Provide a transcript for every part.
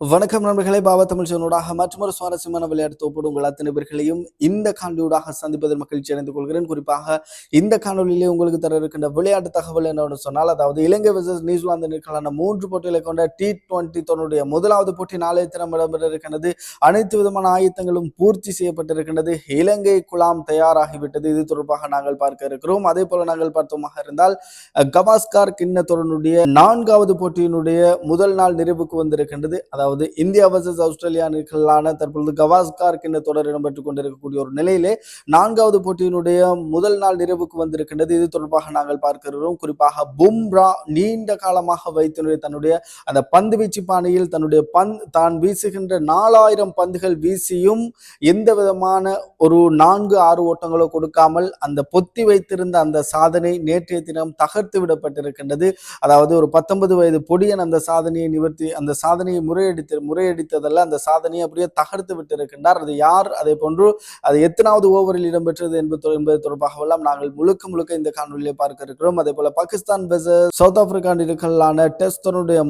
வணக்கம் நண்பர்களே பாபா தமிழ் சேனூடாக மற்றொரு சுவாரஸ்யமான விளையாட்டு தொகுப்போடு உங்கள் அத்தனை பேர்களையும் இந்த காணொலியூடாக சந்திப்பதில் மகிழ்ச்சி அடைந்து கொள்கிறேன். குறிப்பாக இந்த காணொலியிலே உங்களுக்கு தர இருக்கின்ற விளையாட்டு தகவல் என்னன்னு சொன்னால் அதாவது இலங்கை விசஸ் நியூசிலாந்து நிற்கலான மூன்று போட்டிகளை கொண்ட டி டுவெண்டி தன்னுடைய முதலாவது போட்டி நாளைய தினம் இடம்பெற இருக்கின்றது அனைத்து விதமான ஆயத்தங்களும் பூர்த்தி செய்யப்பட்டிருக்கின்றது. இலங்கை குழாம் தயாராகிவிட்டது. இது தொடர்பாக நாங்கள் பார்க்க இருக்கிறோம். அதே போல நாங்கள் பார்த்தோமாக இருந்தால் அஹ், கவாஸ்கார் கிண்ண தொடருடைய நான்காவது போட்டியினுடைய முதல் நாள் நிறைவுக்கு வந்திருக்கின்றது. அதாவது அதாவது இந்தியா வர்சஸ் ஆஸ்திரேலியா அணிகளான தற்பொழுது கவாஸ்கார் கிண்ண தொடர் இடம்பெற்றுக் கொண்டிருக்கக்கூடிய ஒரு நிலையிலே நான்காவது போட்டியினுடைய முதல் நாள் நிறைவுக்கு வந்திருக்கின்றது. இது தொடர்பாக நாங்கள் பார்க்கிறோம் குறிப்பாக பும்ரா நீண்ட காலமாக வைத்து தன்னுடைய அந்த பந்து வீச்சு பாணியில் தன்னுடைய பந்த் தான் வீசுகின்ற நாலாயிரம் பந்துகள் வீசியும் எந்த விதமான ஒரு நான்கு ஆறு ஓட்டங்களோ கொடுக்காமல் அந்த பொத்தி வைத்திருந்த அந்த சாதனை நேற்றைய தினம் தகர்த்து விடப்பட்டிருக்கின்றது. அதாவது ஒரு பத்தொன்பது வயது பொடியன் அந்த சாதனையை நிவர்த்தி அந்த சாதனையை முறையிட முறையடித்து முறையடித்ததெல்லாம் அந்த சாதனையை அப்படியே தகர்த்து விட்டிருக்கின்றார். அது யார்? அதே போன்று அது எத்தனாவது ஓவரில் இடம்பெற்றது என்பது என்பது தொடர்பாகவெல்லாம் நாங்கள் முழுக்க முழுக்க இந்த காணொலியை பார்க்க இருக்கிறோம். அதே போல பாகிஸ்தான் வெர்சஸ் சவுத் ஆப்பிரிக்கா நிற்கலான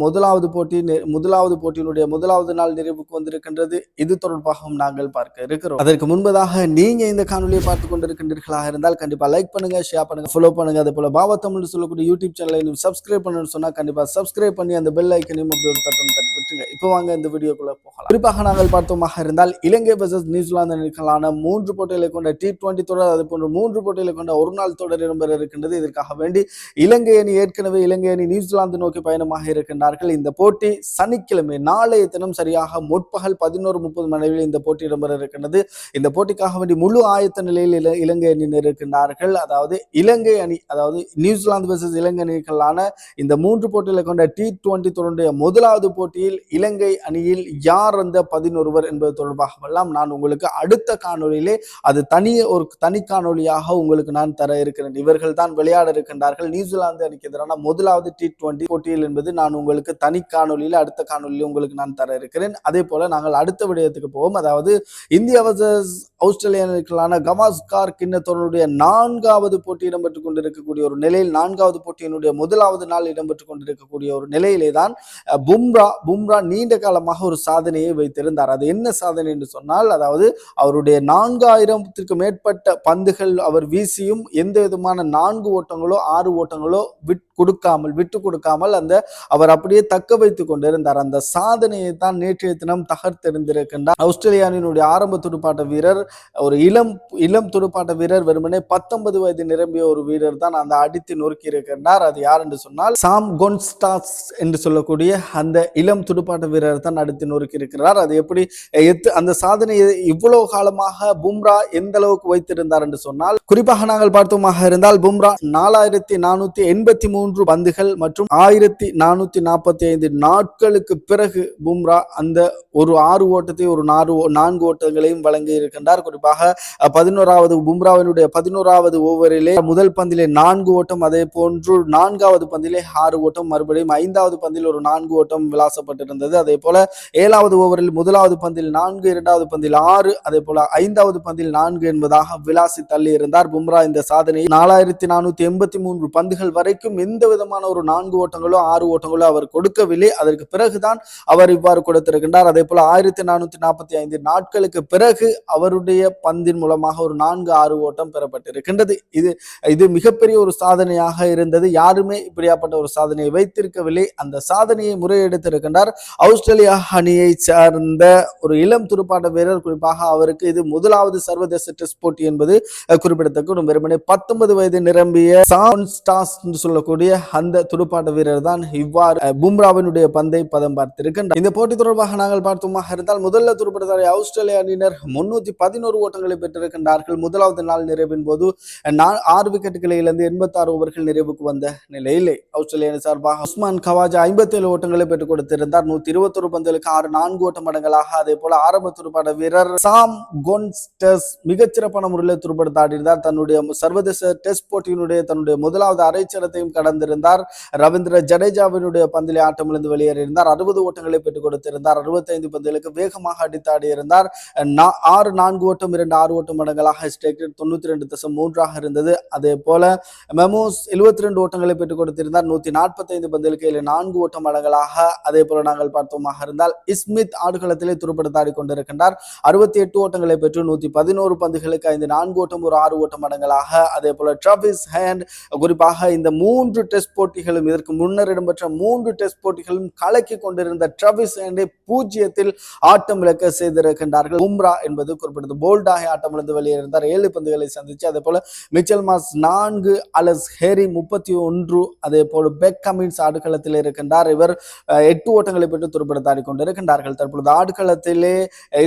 முதலாவது போட்டி முதலாவது போட்டியினுடைய முதலாவது நாள் நிறைவுக்கு வந்திருக்கின்றது. இது தொடர்பாகவும் நாங்கள் பார்க்க இருக்கிறோம். அதற்கு முன்பதாக நீங்க இந்த காணொலியை பார்த்து கொண்டிருக்கின்றீர்களாக இருந்தால் கண்டிப்பா லைக் பண்ணுங்க ஷேர் பண்ணுங்க ஃபாலோ பண்ணுங்க. அதே போல பாபா தமிழ் சொல்லக்கூடிய யூடியூப் சேனலை சப்ஸ்கிரைப் பண்ணணும்னு சொன்னா கண்டிப்பா சப்ஸ்கிரைப் பண்ணி அந்த பெல் ஐக்கனையும் அப்படி ஒரு தட்டம் தட்டி விட்டுருங்க. இப்போ வாங்க இந்த வீடியோக்குள்ள போகலாம். குறிப்பாக நாங்கள் பார்த்தோமாக இருந்தால் இலங்கை வர்சஸ் நியூசிலாந்து அணிகளான மூன்று போட்டிகளை கொண்ட டி டுவெண்ட்டி தொடர் அது போன்ற மூன்று போட்டிகளை கொண்ட ஒரு நாள் தொடர் இடம்பெற இருக்கின்றது. இதற்காக வேண்டி இலங்கை அணி ஏற்கனவே இலங்கை அணி நியூசிலாந்து நோக்கி பயணமாக இருக்கின்றார்கள். இந்த போட்டி சனிக்கிழமை நாளைய தினம் சரியாக முற்பகல் பதினோரு முப்பது மணியில் இந்த போட்டி இடம்பெற இருக்கின்றது. இந்த போட்டிக்காக வேண்டி முழு ஆயத்த நிலையில் இல- இலங்கை அணியினர் இருக்கின்றார்கள் அதாவது இலங்கை அணி அதாவது நியூசிலாந்து வர்சஸ் இலங்கை அணிகளான இந்த மூன்று போட்டிகளை கொண்ட டி டுவெண்ட்டி தொடருடைய முதலாவது போட்டியில் இலங்கை அணியில் யார் அந்த பதினொருவர் என்பது தொடர்பாகவெல்லாம் நான் உங்களுக்கு அடுத்த காணொலியிலே அது தனி ஒரு தனி காணொலியாக உங்களுக்கு நான் தர இருக்கிறேன். இவர்கள் தான் விளையாட இருக்கின்றார்கள். நியூசிலாந்து அணிக்கு எதிரான முதலாவது டி டுவெண்டி போட்டியில் என்பது நான் உங்களுக்கு தனி காணொலியில் அடுத்த காணொலியில் உங்களுக்கு நான் தர இருக்கிறேன். அதே போல நாங்கள் அடுத்த விடயத்துக்கு போவோம். அதாவது இந்தியா வர்சஸ் கவாஸ்கார் கிண்ண தொடருடைய நான்காவது போட்டி இடம்பெற்றுக் கொண்டிருக்கக்கூடிய ஒரு நிலையில் நான்காவது போட்டியினுடைய முதலாவது நாள் இடம்பெற்றுக் கொண்டிருக்கக்கூடிய ஒரு நிலையிலே தான் பும்ரா பும்ரா பும்ரா நீண்ட காலமாக ஒரு சாதனையை வைத்திருந்தார். அது என்ன சாதனை என்று சொன்னால் அதாவது அவருடைய நான்காயிரத்திற்கு மேற்பட்ட பந்துகள் அவர் வீசியும் எந்த விதமான நான்கு ஓட்டங்களோ ஆறு ஓட்டங்களோ விட் கொடுக்காமல் விட்டு கொடுக்காமல் அந்த அவர் அப்படியே தக்க வைத்துக் கொண்டிருந்தார். அந்த சாதனையை தான் நேற்றைய தினம் தகர்த்தெறிந்திருக்கின்றார். ஆஸ்திரேலியாவினுடைய ஆரம்ப துடுப்பாட்ட வீரர் ஒரு இளம் இளம் துடுப்பாட்ட வீரர் வெறுமனே பத்தொன்பது வயது நிரம்பிய ஒரு வீரர் தான் அந்த அடித்து நொறுக்கி இருக்கின்றார் அது யார் என்று சொன்னால் சாம் கொன்ஸ்டாஸ் என்று சொல்லக்கூடிய அந்த இளம் துடுப்பாட்ட வீரர் தான் அடுத்து நொறுக்கி இருக்கிறார். அது எப்படி எத்து அந்த சாதனையை இவ்வளவு காலமாக பும்ரா எந்த அளவுக்கு வைத்திருந்தார் என்று சொன்னால் குறிப்பாக நாங்கள் பார்த்தோமாக இருந்தால் பும்ரா நாலாயிரத்தி நானூத்தி எண்பத்தி மூன்று பந்துகள் மற்றும் ஆயிரத்தி நானூத்தி நாற்பத்தி ஐந்து நாட்களுக்கு பிறகு பும்ரா அந்த ஒரு ஆறு ஓட்டத்தை ஒரு நாறு நான்கு ஓட்டங்களையும் வழங்கி இருக்கின்றார். குறிப்பாக பதினோராவது பும்ராவினுடைய பதினோராவது ஓவரிலே முதல் பந்திலே நான்கு ஓட்டம் அதே போன்று நான்காவது பந்திலே ஆறு ஓட்டம் மறுபடியும் ஐந்தாவது பந்தில் ஒரு நான்கு ஓட்டம் இருந்தது. அதே போல ஏழாவது ஓவரில் முதலாவது பந்தில் நான்கு இரண்டாவது பந்தில் ஆறு அதே போல ஐந்தாவது பந்தில் நான்கு என்பதாக விளாசி தள்ளி இருந்தார் பும்ரா. இந்த சாதனை நாலாயிரத்தி நானூத்தி எண்பத்தி மூன்று பந்துகள் வரைக்கும் எந்த விதமான ஒரு நான்கு ஓட்டங்களோ ஆறு ஓட்டங்களோ அவர் கொடுக்கவில்லை. அதற்கு பிறகுதான் அவர் இவ்வாறு கொடுத்திருக்கின்றார். அதே போல ஆயிரத்தி நானூத்தி நாற்பத்தி ஐந்து நாட்களுக்கு பிறகு அவருடைய பந்தின் மூலமாக ஒரு நான்கு ஆறு ஓட்டம் பெறப்பட்டிருக்கின்றது. இது இது மிகப்பெரிய ஒரு சாதனையாக இருந்தது. யாருமே இப்படியாப்பட்ட ஒரு சாதனையை வைத்திருக்கவில்லை. அந்த சாதனையை முறையெடுத்திருக்கின்றார் ஆஸ்திரேலியா அணியை சார்ந்த ஒரு இளம் துடுப்பாட்ட வீரர் குறிப்பாக அவருக்கு இது முதலாவது சர்வதேச டெஸ்ட் போட்டி என்பது அஹ், வெறுமனே பத்தொன்பது வயது நிரம்பிய ஸ்டாஸ் என்று சொல்லக்கூடிய அந்த துடுப்பாட்ட வீரர் தான் இவ்வாறு பும்ராவினுடைய பந்தை பதம் பார்த்திருக்கின்றார். இந்த போட்டி தொடர்பாக நாங்கள் பார்த்தோமாக இருந்தால் முதல்ல துடுப்படுத்தாரை ஆஸ்திரேலிய அணியினர் முன்னூத்தி பதினோரு ஓட்டங்களை பெற்றிருக்கின்றார்கள். முதலாவது நாள் நிறைவின் போது ஆறு விக்கெட்டுகளை இழந்து எண்பத்தாறு ஓவர்கள் நிறைவுக்கு வந்த நிலையிலே ஆஸ்திரேலிய அணி சார்பாக உஸ்மான் கவாஜா ஐம்பத்தி ஏழு ஓட்டங்களை பெற்றுக் கொடுத்திருந்தார். நூத்தி இருபத்தொரு பந்துகளுக்கு ஆறு நான்கு ஓட்ட மடங்களாக அதே போல ஆரம்ப துடுப்பாட்ட வீரர் சாம் கொன்ஸ்டஸ் மிகச்சிறப்பான முறையில் துடுப்படுத்த ஆடினார் தன்னுடைய சர்வதேச டெஸ்ட் போட்டியினுடைய தன்னுடைய முதலாவது அரைச்சரத்தையும் கடந்திருந்தார். ரவீந்திர ஜடேஜாவினுடைய பந்திலே ஆட்டமிழந்து வெளியேறியிருந்தார். அறுபது ஓட்டங்களை பெற்றுக் கொடுத்திருந்தார். அறுபத்தைந்து பந்துகளுக்கு வேகமாக அடித்தாடி இருந்தார் ஆறு நான்கு ஓட்டம் இரண்டு ஆறு ஓட்டம் மடங்களாக ஸ்ட்ரைக் ரேட் தொண்ணூத்தி ரெண்டு தசம் மூன்றாக இருந்தது. அதே போல மெமோஸ் எழுபத்தி ரெண்டு ஓட்டங்களை பெற்றுக் கொடுத்திருந்தார். நூத்தி நாற்பத்தைந்து பந்துகளுக்கு நான்கு ஓட்டம் மடங்களாக அதே போல நாங்கள் பார்த்தோமாக இருந்தால் இஸ்மித் ஆடுகளத்திலே துருப்படுத்தாடி கொண்டிருக்கின்றார். அறுபத்தி எட்டு ஓட்டங்களை பெற்று நூத்தி பதினோரு பந்துகளுக்கு ஐந்து நான்கு ஓட்டம் ஒரு ஆறு ஓட்டம் அடங்கலாக. அதே போல ட்ரபிஸ் ஹேண்ட் குறிப்பாக இந்த மூன்று டெஸ்ட் போட்டிகளும் இதற்கு முன்னர் இடம்பெற்ற மூன்று டெஸ்ட் போட்டிகளும் கலக்கி கொண்டிருந்த ட்ரபிஸ் ஹேண்டை பூஜ்ஜியத்தில் ஆட்டம் இழக்க செய்திருக்கின்றார்கள். உம்ரா என்பது குறிப்பிட்டது. போல்டாக ஆட்டம் இழந்து வெளியேறினார். ஏழு பந்துகளை சந்திச்சு அதே போல மிச்சல் மாஸ் நான்கு அலஸ் ஹேரி முப்பத்தி ஒன்று அதே போல பெக் கமின்ஸ் ஆடுகளத்தில் இருக்கின்றார். இவர் எட்டு ஓட்டங்கள் பெற்று துருப்படுத்தாடி கொண்டிருக்கின்றார்கள். தற்பொழுது ஆடுகளத்திலே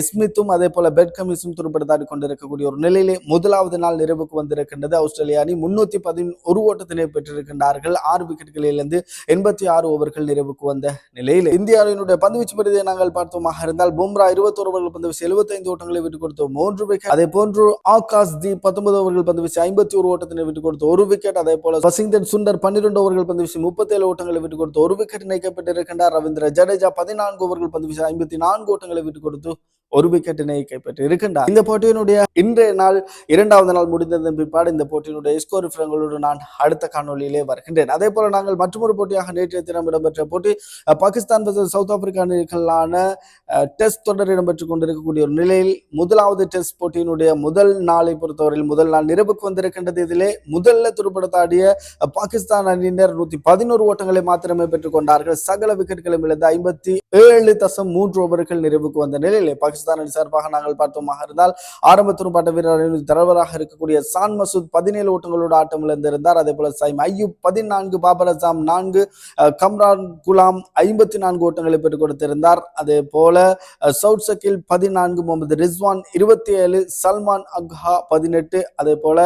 ஸ்மித்தும் அதே போல பெட்கமிஸும் துருப்படுத்தாடி கொண்டிருக்கக்கூடிய ஒரு நிலையிலே முதலாவது நாள் நிறைவுக்கு வந்திருக்கின்றது. ஆஸ்திரேலிய அணி முன்னூத்தி பதினொரு ஓட்டத்தினை பெற்றிருக்கின்றார்கள். ஆறு விக்கெட்டுகளிலிருந்து எண்பத்தி ஆறு ஓவர்கள் நிறைவுக்கு வந்த நிலையில் இந்திய அணியினுடைய பந்துவீச்சு பரிதியை நாங்கள் பார்த்தோமாக இருந்தால் பும்ரா இருபத்தோரு ஓவர்கள் பந்து வீசி எழுபத்தைந்து ஓட்டங்களை விட்டுக் கொடுத்து மூன்று விக்கெட் அதே போன்று ஆகாஷ் தி பத்தொன்பது ஓவர்கள் பந்து ஐம்பத்தி ஒரு ஓட்டத்தினை விட்டுக் கொடுத்து ஒரு விக்கெட் அதே போல வசிங்டன் சுண்டர் பன்னிரண்டு ஓவர்கள் பந்து முப்பத்தேழு ஓட்டங்களை விட்டுக் கொடுத்து ஒரு விக்கெட் இணைக்கப்பட்டிருக்கின்றார் ரவீந்திர ஜடேஜா பதினான்கு ஓவர்கள் பந்து வீசி ஐம்பத்தி நான்கு ஓட்டங்களை விட்டு கொடுத்து ஒரு விக்கெட்டினை கைப்பற்றி இருக்கின்றார். இந்த போட்டியினுடைய இன்றைய நாள் இரண்டாவது நாள் முடிந்ததன் பிற்பாடு இந்த போட்டியினுடைய ஸ்கோர் விவரங்களோடு நான் அடுத்த காணொளியிலே வருகின்றேன். அதே போல நாங்கள் மற்றொரு போட்டியாக நேற்றைய தினம் இடம்பெற்ற போட்டி பாகிஸ்தான் சவுத் ஆப்பிரிக்கா அணிகளான டெஸ்ட் தொடர் இடம்பெற்றுக் கொண்டிருக்கக்கூடிய ஒரு நிலையில் முதலாவது டெஸ்ட் போட்டியினுடைய முதல் நாளை பொறுத்தவரையில் முதல் நாள் நிறைவுக்கு வந்திருக்கின்றது. இதிலே முதல்ல துருப்படுத்தாடிய பாகிஸ்தான் அணியினர் நூத்தி பதினோரு ஓட்டங்களை மாத்திரமே பெற்றுக் கொண்டார்கள். சகல விக்கெட்டுகளும் இழந்து ஐம்பத்தி ஏழு தசம் மூன்று ஓவர்கள் நிறைவுக்கு வந்த நிலையிலே பாகிஸ்தான் பாகிஸ்தான் அணி சார்பாக நாங்கள் பார்த்தோமாக இருந்தால் ஆரம்ப துடுப்பாட்ட வீரர் தலைவராக இருக்கக்கூடிய சான் மசூத் பதினேழு ஓட்டங்களோட ஆட்டம் இழந்திருந்தார். அதே போல சைம் ஐயூப் பதினான்கு பாபர் அசாம் நான்கு கம்ரான் குலாம் ஐம்பத்தி நான்கு ஓட்டங்களை பெற்றுக் கொடுத்திருந்தார். அதே போல அஹ், சவுத் சக்கில் பதினான்கு முகமது ரிஸ்வான் இருபத்தி ஏழு சல்மான் அக்ஹா பதினெட்டு அதே போல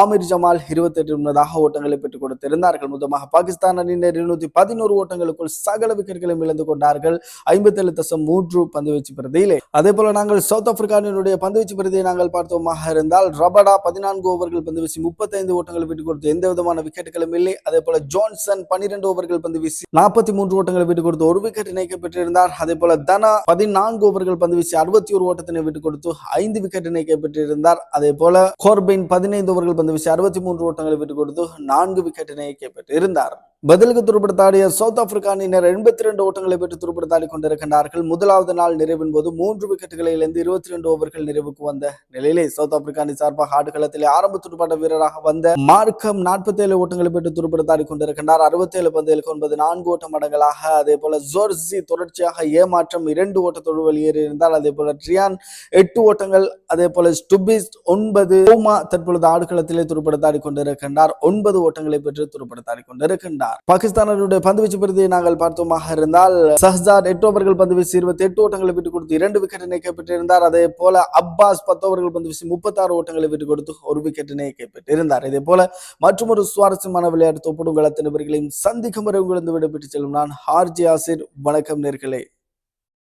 ஆமிர் ஜமால் இருபத்தி எட்டு முன்னதாக ஓட்டங்களை பெற்றுக் கொடுத்திருந்தார்கள். மொத்தமாக பாகிஸ்தான் அணியினர் இருநூத்தி பதினோரு ஓட்டங்களுக்குள் சகல விக்கெட்டுகளையும் இழந்து கொண்டார்கள். ஐம்பத்தி ஏழு தசம் மூன்று பந்து வீச்சு பிரதியிலே. அதே போல நாங்கள் சவுத் ஆப்பிரிக்கா பந்துவீச்சு பிரதியை நாங்கள் பார்த்தோமாக இருந்தால் ரபடா பதினான்கு ஓவர்கள் பந்து வீசி முப்பத்தைந்து ஓட்டங்களை விட்டுக் கொடுத்து எந்த விதமான விக்கெட்டுகளும் இல்லை. அதே போல ஜான்சன் பன்னிரண்டு ஓவர்கள் பந்து வீசி நாற்பத்தி மூன்று ஓட்டங்களை விட்டுக் கொடுத்து ஒரு விக்கெட் இணைக்கப்பட்டிருந்தார் அதே போல தனா பதினான்கு ஓவர்கள் பந்து வீசி அறுபத்தி ஒரு ஓட்டத்தினை விட்டுக் கொடுத்து ஐந்து விக்கெட் இணைக்கப்பட்டிருந்தார் அதே போல கோர்பின் பதினைந்து ஓவர்கள் பந்து வீசி அறுபத்தி மூன்று ஓட்டங்களை விட்டுக் கொடுத்து நான்கு விக்கெட் இணைக்கப்பட்டிருந்தார் பதிலுக்கு துருப்படுத்தாடிய சவுத் ஆப்பிரிக்கா எண்பத்தி ரெண்டு ஓட்டங்களை பெற்று துருப்படுத்தாடி கொண்டிருக்கின்றார்கள். முதலாவது நாள் நிறைவின் போது மூன்று விக்கெட்டுகளை இழந்து இருபத்தி ரெண்டு ஓவர்கள் நிறைவுக்கு வந்த நிலையிலே சவுத் ஆப்பிரிக்கா அணி சார்பாக ஆடுகளத்திலே ஆரம்ப துடுப்பாட்ட வீரராக வந்த மார்க்கம் நாற்பத்தி ஏழு ஓட்டங்களை பெற்று துருப்படுத்தாடி கொண்டிருக்கின்றார். அறுபத்தேழு பந்தயலுக்கு ஒன்பது நான்கு ஓட்டம் அடங்கலாக அதே போல ஜோர்ஜி தொடர்ச்சியாக ஏமாற்றம் இரண்டு ஓட்டத்தோடு வெளியேறியிருந்தால் அதே போல ட்ரியான் எட்டு ஓட்டங்கள் அதே போல ஸ்டுபிஸ் ஒன்பது ஓமா தற்பொழுது ஆடுகளத்திலே துருப்படுத்தாடி கொண்டிருக்கின்றார். ஒன்பது ஓட்டங்களை பெற்று துருப்படுத்தாடி கொண்டிருக்கின்றார். பாகிஸ்தானுடைய பந்துவீச்சு பிரதியை நாங்கள் பார்த்தோமாக இருந்தால் சஹ்சாத் எட்டு ஓவர்கள் பந்து வீசி இருபத்தி எட்டு ஓட்டங்களை விட்டுக் கொடுத்து இரண்டு விக்கெட் இணைக்கப்பட்டிருந்தார் அதே போல அப்பாஸ் பத்து ஓவர்கள் பந்து வீசி முப்பத்தாறு ஓட்டங்களை விட்டுக் கொடுத்து ஒரு விக்கெட் இணைக்கப்பட்டிருந்தார் இதே போல மற்றொரு சுவாரஸ்யமான விளையாட்டு தொப்புடும் களத்தினவர்களையும் சந்திக்கும் வரை உங்களிருந்து விடைபெற்று செல்லும் நான் ஹார்ஜி ஆசிர். வணக்கம் நேர்களே.